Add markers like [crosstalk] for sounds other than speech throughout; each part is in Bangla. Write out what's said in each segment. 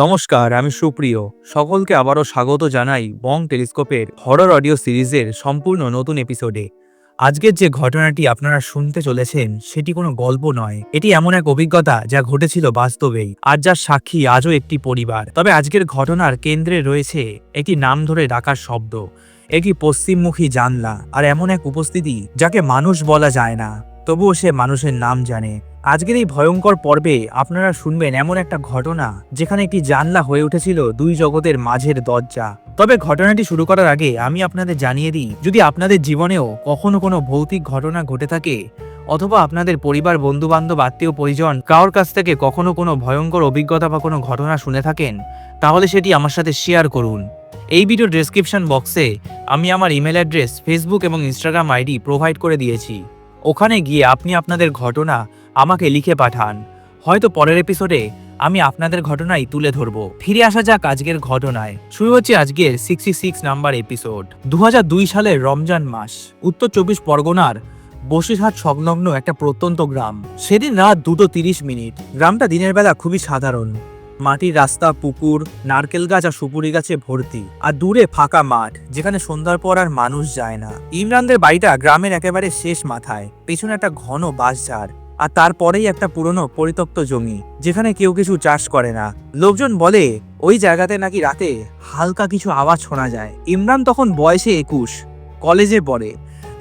নমস্কার, আমি সুপ্রিয়। সকলকে আবারও স্বাগত জানাই বং টেলিস্কোপের হরর অডিও সিরিজের সম্পূর্ণ নতুন এপিসোডে। আজকের যে ঘটনাটি আপনারা শুনতে চলেছেন, সেটি কোনো গল্প নয়। এটি এমন এক অভিজ্ঞতা যা ঘটেছিল বাস্তবেই, আর যার সাক্ষী আজও একটি পরিবার। তবে আজকের ঘটনার কেন্দ্রে রয়েছে একটি নাম ধরে ডাকার শব্দ, একটি পশ্চিমমুখী জানলা, আর এমন এক উপস্থিতি যাকে মানুষ বলা যায় না। তবুও সে মানুষের নাম জানে। আজকের এই ভয়ঙ্কর পর্বে আপনারা শুনবেন এমন একটা ঘটনা, যেখানে একটি জানলা হয়ে উঠেছিল দুই জগতের মাঝের দরজা। তবে ঘটনাটি শুরু করার আগে আমি আপনাদের জানিয়ে দিই, যদি আপনাদের জীবনেও কখনো কোনো ভৌতিক ঘটনা ঘটে থাকে, অথবা আপনাদের পরিবার বন্ধু বান্ধব আত্মীয়, পরিজন কারোর কাছ থেকে কখনো কোনো ভয়ঙ্কর অভিজ্ঞতা বা কোনো ঘটনা শুনে থাকেন, তাহলে সেটি আমার সাথে শেয়ার করুন। এই ভিডিও ডেসক্রিপশন বক্সে আমি আমার ইমেল অ্যাড্রেস ফেসবুক এবং ইনস্টাগ্রাম আইডি প্রোভাইড করে দিয়েছি। ওখানে গিয়ে আপনি আপনাদের ঘটনা আমাকে লিখে পাঠান। হয়তো পরের এপিসোডে আমি আপনাদের ঘটনাই তুলে ধরবো। ফিরে আসা যাক আজকের ঘটনায়। শুরু হচ্ছে আজকের সিক্সটি সিক্স নাম্বার এপিসোড দু হাজার দুই সালের রমজান মাস। উত্তর চব্বিশ পরগনার বসিরহাট সংলগ্ন একটা প্রত্যন্ত গ্রাম। সেদিন রাত দুটো তিরিশ মিনিট। গ্রামটা দিনের বেলা খুবই সাধারণ। মাটির রাস্তা, পুকুর, নারকেল গাছ আর সুপুরি গাছে ভর্তি। আর দূরে ফাঁকা মাঠ, যেখানে সন্ধ্যার পর আর মানুষ যায় না। ইমরানদের বাড়িটা গ্রামের একেবারে শেষ মাথায়। পেছনে একটা ঘন বাঁশঝাড় আর তারপরেই একটা পুরনো পরিত্যক্ত জমি, যেখানে কেউ কিছু চাষ করে না। লোকজন বলে, ওই জায়গাতে নাকি রাতে হালকা কিছু আওয়াজ শোনা যায়। ইমরান তখন বয়সে একুশ, কলেজে পড়ে।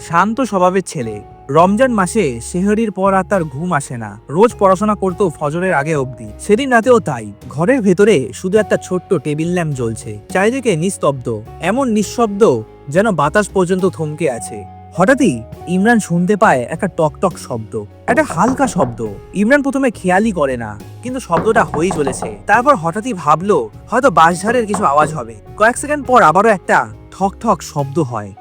শান্ত স্বভাবের ছেলে। রমজান মাসে সেহরির পর আর তার ঘুম আসে না। রোজ পড়াশোনা করতো ফজরের আগে অবধি। সেদিন রাতেও তাই। ঘরের ভেতরে শুধু একটা ছোট্ট টেবিল ল্যাম্প জ্বলছে। চারিদিকে নিস্তব্ধ। এমন নিঃশব্দ যেন বাতাস পর্যন্ত থমকে আছে। হঠাৎই ইমরান শুনতে পায় একটা টকটক শব্দ। একটা হালকা শব্দ। ইমরান প্রথমে খেয়ালই করে না, কিন্তু শব্দটা হয়েই চলেছে। তারপর হঠাৎই ভাবলো, হয়তো বাঁশঝাড়ের কিছু আওয়াজ হবে। কয়েক সেকেন্ড পর আবারও একটা ঠক ঠক শব্দ হয়।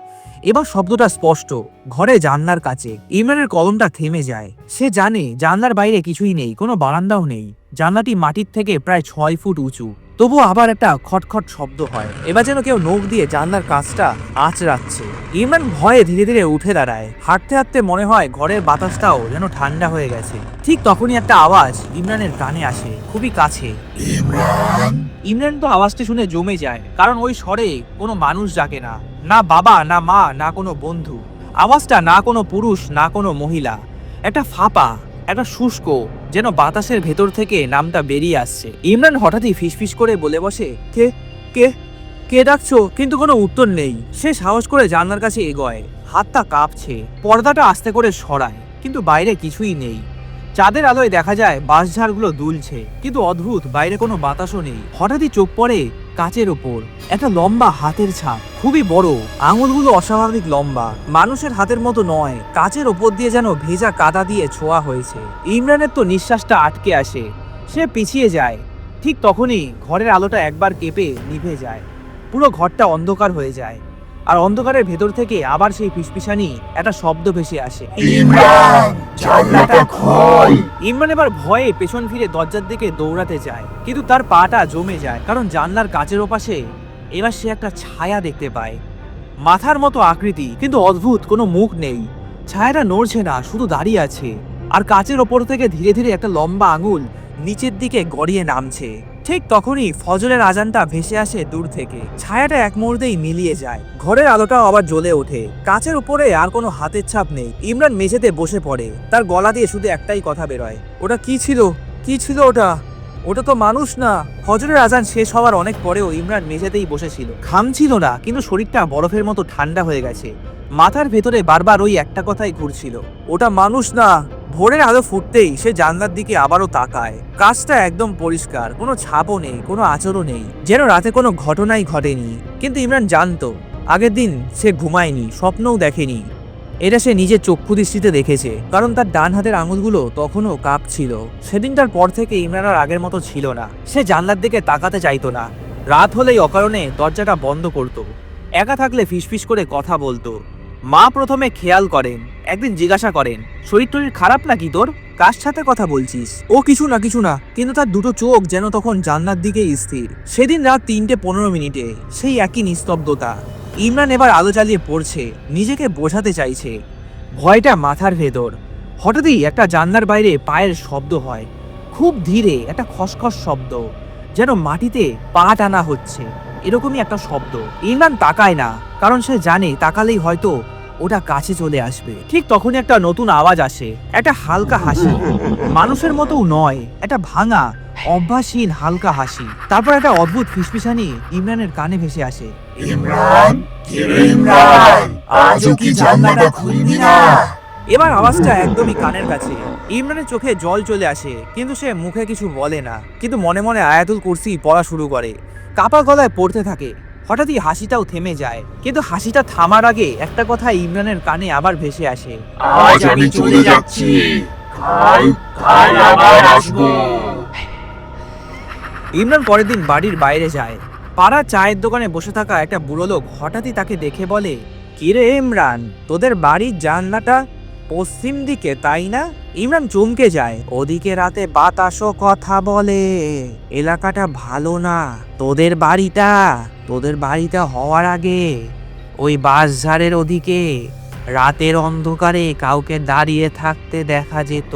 এবার শব্দটা স্পষ্ট। ঘরে জানলার কাছে। ইমরানের কলমটা থেমে যায়। সে জানে জানলার বাইরে কিছুই নেই, কোনো বারান্দাও নেই। জানলাটি মাটির থেকে প্রায় ছয় ফুট উঁচু। তবু আবার একটা খটখট শব্দ হয়। এবার যেন কেউ নখ দিয়ে জানলার কাজটা আঁচড়াচ্ছে। ইমরান ভয়ে ধীরে ধীরে উঠে দাঁড়ায়। হাঁটতে হাঁটতে মনে হয় ঘরের বাতাসটাও যেন ঠান্ডা হয়ে গেছে। ঠিক তখনই একটা আওয়াজ ইমরানের কানে আসে খুবই কাছে। ইমরান তো আওয়াজটি শুনে জমে যায় কারণ ওই স্বরে কোনো মানুষ ডাকে না। না বাবা না মা না কোনো বন্ধু। আওয়াজটা না কোনো পুরুষ না কোনো মহিলা। একটা ফাঁপা একটা শুষ্ক যেন বাতাসের ভেতর থেকে নামটা বেরিয়ে আসছে। ইমরান হঠাৎই ফিসফিস করে বলে বসে, কে কে কে ডাকছো? কিন্তু কোনো উত্তর নেই। সে সাহস করে জানলার কাছে এগোয়। হাতটা কাঁপছে, পর্দাটা আস্তে করে সরায়, কিন্তু বাইরে কিছুই নেই। চাঁদের আলোয় দেখা যায় বাঁশঝাড়গুলো দুলছে, কিন্তু অদ্ভুত, বাইরে কোনো বাতাসও নেই। হঠাৎই চোখ পড়ে কাচের ওপর একটা লম্বা হাতের ছাপ, খুবই বড়। আঙুলগুলো অস্বাভাবিক লম্বা। মানুষের হাতের মতো নয়, কাচের ওপর দিয়ে যেন ভেজা কাদা দিয়ে ছোঁয়া হয়েছে। ইমরানের তো নিঃশ্বাসটা আটকে আসে। সে পিছিয়ে যায়। ঠিক তখনই ঘরের আলোটা একবার কেঁপে নিভে যায়। পুরো ঘরটা অন্ধকার হয়ে যায়। আর অন্ধকারের ভেতর থেকে আবার সেই ফিসফিসানি একটা শব্দ ভেসে আসে। ইমরান ইমরান এবার ভয়ে পেছন ফিরে দরজার দিকে দৌড়াতে যায় কিন্তু তার পাটা জমে যায় কারণ জানলার কাচের ওপাশে এবার সে একটা ছায়া দেখতে পায়। মাথার মতো আকৃতি কিন্তু অদ্ভুত কোনো মুখ নেই। ছায়াটা নড়ছে না শুধু দাঁড়িয়ে আছে। আর কাচের ওপর থেকে ধীরে ধীরে একটা লম্বা আঙুল নিচের দিকে গড়িয়ে নামছে। ঠিক তখনই ফজরের আজানটা ভেসে আসে দূর থেকে। ছায়াটা এক মুহূর্তেই মিলিয়ে যায়। ঘরের আলোটাও আবার জ্বলে ওঠে। কাচের উপরে আর কোনো হাতের ছাপ নেই। ইমরান মেঝেতে বসে পড়ে। তার গলা দিয়ে শুধু একটাই কথা বেরোয়। ওটা কি ছিল? কি ছিল ওটা? ওটা তো মানুষ না। ফজরের আজান শেষ হওয়ার অনেক পরেও ইমরান মেঝেতেই বসেছিল। ঘামছিল না, কিন্তু শরীরটা বরফের মতো ঠান্ডা হয়ে গেছে। মাথার ভেতরে বারবার ওই একটা কথাই ঘুরছিল। ওটা মানুষ না। ভোরের আলো ফুটতেই সে জানলার দিকে আবারও তাকায়। কাজটা একদম পরিষ্কার, কোনো ছাপও নেই, কোনো আচরও নেই, যেন রাতে কোনো ঘটনাই ঘটেনি। কিন্তু ইমরান জানতো, আগের দিন সে ঘুমায়নি, স্বপ্নও দেখেনি। এটা সে নিজের চক্ষু দৃষ্টিতে দেখেছে, কারণ তার ডান হাতের আঙুলগুলো তখনও কাঁপছিল। সেদিনটার পর থেকে ইমরান আর আগের মতো ছিল না। সে জানলার দিকে তাকাতে চাইতো না। রাত হলেই অকারণে দরজাটা বন্ধ করত। একা থাকলে ফিসফিস করে কথা বলতো। মা প্রথমে খেয়াল করেন, একদিন জিজ্ঞাসা করেন, শরীর টরীর খারাপ নাকি তোর? কার সাথে কথা বলছিস? ও কিছু না কিছু না, কিন্তু তার দুটো চোখ যেন তখন জানলার দিকে স্থির। সেদিন রাত তিনটে পনেরো মিনিটে, সেই একই নিস্তব্ধতা। ইমরান এবার আলো জ্বালিয়ে পড়ছে, নিজেকে বোঝাতে চাইছে। ভয়টা মাথার ভেতর। হঠাৎই একটা জানলার বাইরে পায়ের শব্দ হয়। খুব ধীরে একটা খসখস শব্দ, যেন মাটিতে পা টানা হচ্ছে। এরকমই একটা শব্দ। ইমরান তাকায় না কারণ সে জানে তাকালেই হয়তো ওটা কাছে চলে আসবে। ঠিক তখনই একটা নতুন আওয়াজ আসে একটা হালকা হাসি। মানুষের মতো নয় একটা ভাঙা অভ্যাসহীন হালকা হাসি। তারপর একটা অদ্ভুত ফিসফিসানি ইমরানের কানে ভেসে আসে। ইমরান ইমরান? আজও কি জানলাটা খুলবি না? এবার আওয়াজটা একদমই কানের কাছে। ইমরানের চোখে জল চলে আসে কিন্তু সে মুখে কিছু বলে না। কিন্তু মনে মনে আয়াতুল কুরসি পড়া শুরু করে। কাপা গলায় পড়তে থাকে। হঠাৎই হাসিটাও থেমে যায়। কিন্তু হাসিটা থামার আগে একটা কথা ইমরানের কানে আবার ভেসে আসে। আজ আমি চলে যাচ্ছি। কাল কাল আবার আসব। ইমরান পরের দিন বাড়ির বাইরে যায়। পাড়া চায়ের দোকানে বসে থাকা একটা বুড়ো লোক হঠাৎই তাকে দেখে বলে কিরে ইমরান তোদের বাড়ির জানলাটা পশ্চিম দিকে, তাই না? ইমরান চমকে যায়। ওদিকে রাতে বাতাসও কথা বলে। এলাকাটা ভালো না। তোদের বাড়িটা তোদের বাড়িটা হওয়ার আগে ওই বাঁশঝাড়ের ওদিকে রাতের অন্ধকারে কাউকে দাঁড়িয়ে থাকতে দেখা যেত।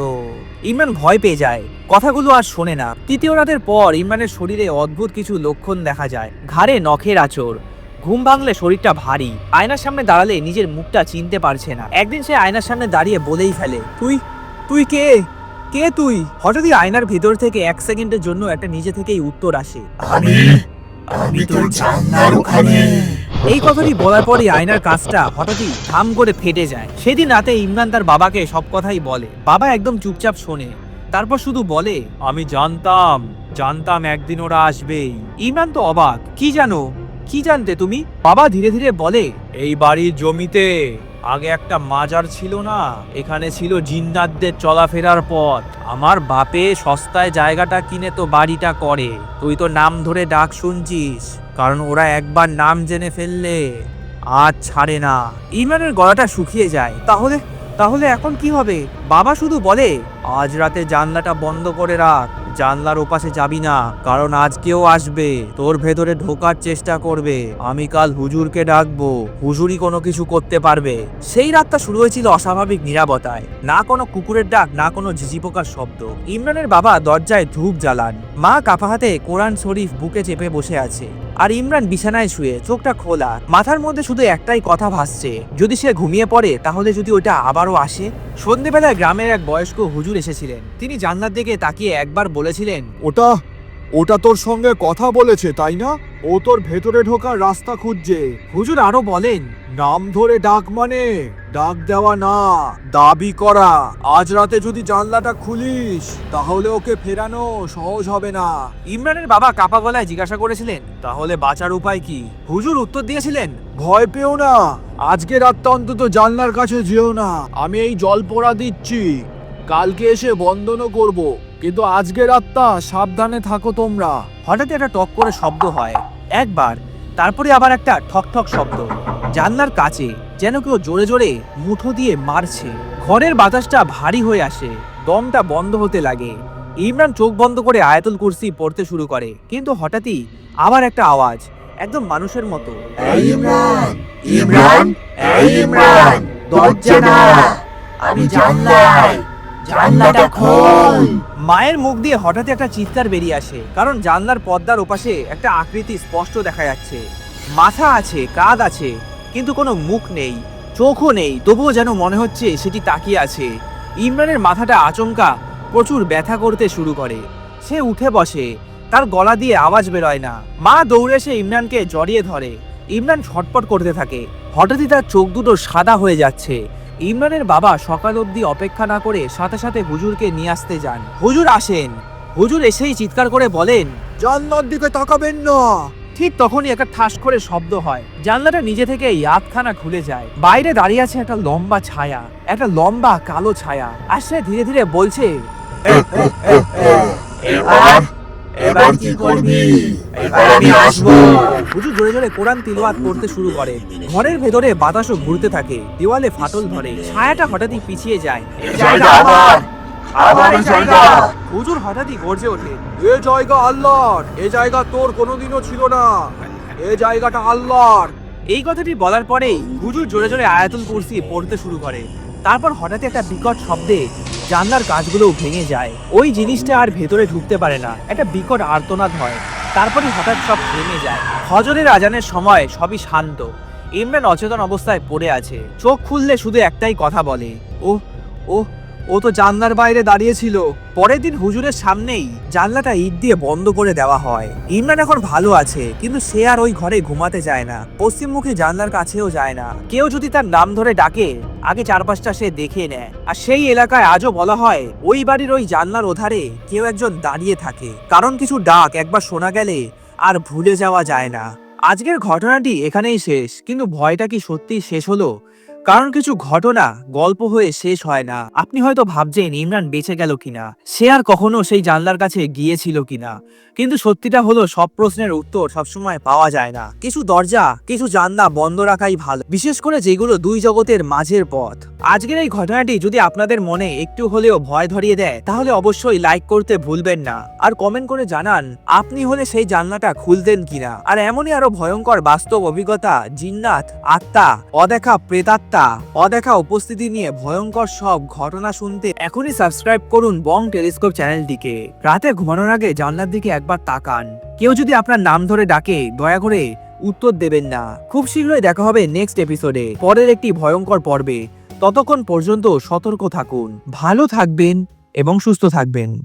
ইমরান ভয় পেয়ে যায়। কথাগুলো আর শোনে না। তৃতীয় রাতের পর ইমরানের শরীরে অদ্ভুত কিছু লক্ষণ দেখা যায়। ঘাড়ে নখের আচর ঘুম ভাঙলে শরীরটা ভারী। আয়নার সামনে দাঁড়ালে নিজের মুখটা চিনতে পারছে না। একদিন সে আয়নার সামনে দাঁড়িয়ে বলেই ফেলে, তুই তুই কে? কে তুই? হঠাৎই আয়নার ভিতর থেকে এক সেকেন্ডের জন্য একটা নিজে থেকেই উত্তর আসে, আমি আমি তোর ওখানে। এই কথাটি বলার পরই আয়নার কাজটা হঠাৎই থাম করে ফেটে যায়। সেদিন রাতে ইমরান তার বাবাকে সব কথাই বলে। বাবা একদম চুপচাপ শোনে। তারপর শুধু বলে, আমি জানতাম জানতাম একদিন ওরা আসবেই। ইমরান তো অবাক, কি জানো? কি জানতে তুমি? বাবা ধীরে ধীরে বলে, এই বাড়ির জমিতে আগে একটা মাজার ছিল না, এখানে ছিল জিন্নাতদের চলাফেরার পথ। আমার বাপে সস্তায় জায়গাটা কিনে তো বাড়িটা করে। তুই তো নাম ধরে ডাক শুনছিস, কারণ ওরা একবার নাম জেনে ফেললে আজ ছাড়ে না। ইমরানের গলাটা শুকিয়ে যায়। তাহলে তাহলে এখন কি হবে? বাবা শুধু বলে, আজ রাতে জানলাটা বন্ধ করে রাখ। জানলার ওপাশে যাবি না, কারণ আজ কেউ আসবে। তোর ভেতরে ঢোকার চেষ্টা করবে। আমি কাল হুজুরকে ডাকবো। হুজুরই কোনো কিছু করতে পারবে। সেই রাতটা শুরু হয়েছিল অস্বাভাবিক নিরাপত্তায়। না কোনো কুকুরের ডাক, না কোনো ঝিঝি পোকার শব্দ। ইমরানের বাবা দরজায় ধূপ জ্বালান। মা কাপা হাতে কোরআন শরীফ বুকে চেপে বসে আছে। আর ইমরান বিছানায় শুয়ে চোখটা খোলা। মাথার মধ্যে শুধু একটাই কথা ভাসছে। যদি সে ঘুমিয়ে পড়ে, তাহলে যদি ওটা আবারও আসে? সন্ধেবেলায় গ্রামের এক বয়স্ক হুজুর এসেছিলেন। তিনি জান্নার দিকে তাকিয়ে একবার বলেছিলেন। ওটা ওটা তোর সঙ্গে কথা বলেছে তাই না? ও তোর ভেতরে ঢোকার রাস্তা খুঁজছে। হুজুর আরও বলেন। নাম ধরে ডাক মানে ডাক দেওয়া না দাবি করা। আজ রাতে যদি জানলাটা খুলিস তাহলে ওকে ফেরানো সহজ হবে না। ইমরানের বাবা কাপা গলায় জিজ্ঞাসা করেছিলেন তাহলে বাঁচার উপায় কি? হুজুর উত্তর দিয়েছিলেন। ভয় পেও না আজকে রাতটা অন্তত জানলার কাছে যেও না। আমি এই জল পোড়া দিচ্ছি। কালকে এসে বন্ধনও করব। কিন্তু আজকে রাতটা সাবধানে থাকো তোমরা। হঠাৎ একটা টক করে শব্দ হয়। একবার তারপরে আবার একটা ঠক ঠক শব্দ। জানলার কাছে যেন কেউ জোরে জোরে মুঠো দিয়ে মারছে। ঘরের বাতাসটা ভারী হয়ে আসে। দমটা বন্ধ হতে লাগে। ইমরান চোখ বন্ধ করে আয়াতুল কুরসি পড়তে শুরু করে। কিন্তু হঠাৎই আবার একটা আওয়াজ একদম মানুষের মতো। ইমরান ইমরান ইমরান দরজা না আমি জানলাই জানলাটা খোল। মায়ের মুখ দিয়ে হঠাৎ একটা চিৎকার বেরিয়ে আসে কারণ জানলার পর্দার ওপাশে একটা আকৃতি স্পষ্ট দেখা যাচ্ছে। মাথা আছে কাঁধ আছে কিন্তু কোনো মুখ নেই চোখও নেই তবুও যেন মনে হচ্ছে সেটি তাকিয়ে আছে। ইমরানের মাথাটা আচমকা প্রচুর ব্যথা করতে শুরু করে। সে উঠে বসে তার গলা দিয়ে আওয়াজ বেরোয় না। মা দৌড়ে এসে ইমরানকে জড়িয়ে ধরে। ইমরান ছটপট করতে থাকে। হঠাৎই তার চোখ দুটো সাদা হয়ে যাচ্ছে। ইমরানের বাবা সকাল অবধি অপেক্ষা না করে সাথে সাথে হুজুরকে নিয়ে আসতে যান। হুজুর আসেন। হুজুর এসেই চিৎকার করে বলেন জানলার দিকে তাকাবেন না। ঠিক তখনই একটা ঠাস করে শব্দ হয়। জানলাটা নিজে থেকে ইয়াদখানা খুলে যায়। বাইরে দাঁড়িয়ে আছে একটা লম্বা ছায়া একটা লম্বা কালো ছায়া। আর সে ধীরে ধীরে বলছে [laughs] এবার কি করবি? এবার আমি আসব? হুজুর জোরে জোরে কোরআন তিলওয়াত করতে শুরু করে। ঘরের ভেতরে বাতাসও ঘুরতে থাকে। দেওয়ালে ফাটল ধরে। ছায়াটা হঠাৎই পিছিয়ে যায়। জায়গা আমার আমার এই জায়গা। হুজুর হঠাৎই গর্জে ওঠে। এ জায়গা আল্লাহর। এ জায়গা তোর কোনোদিনও ছিল না। এ জায়গাটা আল্লাহর। এই কথাটি বলার পরেই হুজুর জোরে জোরে আয়াতুল কুরসি পড়তে শুরু করে। তারপর হঠাৎ একটা বিকট শব্দে জানলার কাজগুলো ভেঙে যায়। ওই জিনিসটা আর ভেতরে ঢুকতে পারে না। একটা বিকট আর্তনাদ হয়। তারপরে হঠাৎ সব থেমে যায়। হজরের আজানের সময় সবই শান্ত। ইমরান অচেতন অবস্থায় পড়ে আছে। চোখ খুললে শুধু একটাই কথা বলে ও ও ও তো জানলার বাইরে দাঁড়িয়েছিল। পরের দিন হুজুরের সামনেই জানলাটা ইট দিয়ে বন্ধ করে দেওয়া হয়। ইমরান এখন ভালো আছে, কিন্তু সে আর ওই ঘরে ঘুমাতে যায় না। পশ্চিমমুখী জানলার কাছেও যায় না। কেউ যদি তার নাম ধরে ডাকে, আগে চারপাশটা সে দেখে নেয়। আর সেই এলাকায় আজও বলা হয়, ওই বাড়ির ওই জানলার ওধারে কেউ একজন দাঁড়িয়ে থাকে। কারণ কিছু ডাক একবার শোনা গেলে আর ভুলে যাওয়া যায় না। আজকের ঘটনাটি এখানেই শেষ, কিন্তু ভয়টা কি সত্যি শেষ হলো? কারণ কিছু ঘটনা, গল্প হয়ে শেষ হয় না। আপনি হয়তো ভাবছেন, ইমরান বেঁচে গেল কিনা? সে আর কখনো সেই জানলার কাছে গিয়েছিল কিনা? কিন্তু সত্যিটা হলো, সব প্রশ্নের উত্তর সবসময় পাওয়া যায় না। কিছু দরজা, কিছু জানলা বন্ধ রাখাই ভালো, বিশেষ করে যেগুলো দুই জগতের মাঝের পথ। আজকের এই ঘটনাটি যদি আপনাদের মনে একটু হলেও ভয় ধরিয়ে দেয়, তাহলে অবশ্যই লাইক করতে ভুলবেন না। আর কমেন্ট করে জানান, আপনি হলে সেই জানলাটা খুলতেন কিনা? আর এমনই আরও ভয়ঙ্কর বাস্তব অভিজ্ঞতা, জিন্নাত, আত্মা, অদেখা প্রেতাত্মা অদেখা উপস্থিতি নিয়ে ভয়ঙ্কর সব ঘটনা শুনতে এখনই সাবস্ক্রাইব করুন বং টেলিস্কোপ চ্যানেলটিকে। রাতে ঘুমানোর আগে জানলার দিকে একবার তাকান। কেউ যদি আপনার নাম ধরে ডাকে, দয়া করে উত্তর দেবেন না। খুব শীঘ্রই দেখা হবে নেক্সট এপিসোডে পরের একটি ভয়ঙ্কর পর্বে। ততক্ষণ পর্যন্ত সতর্ক থাকুন। ভালো থাকবেন এবং সুস্থ থাকবেন।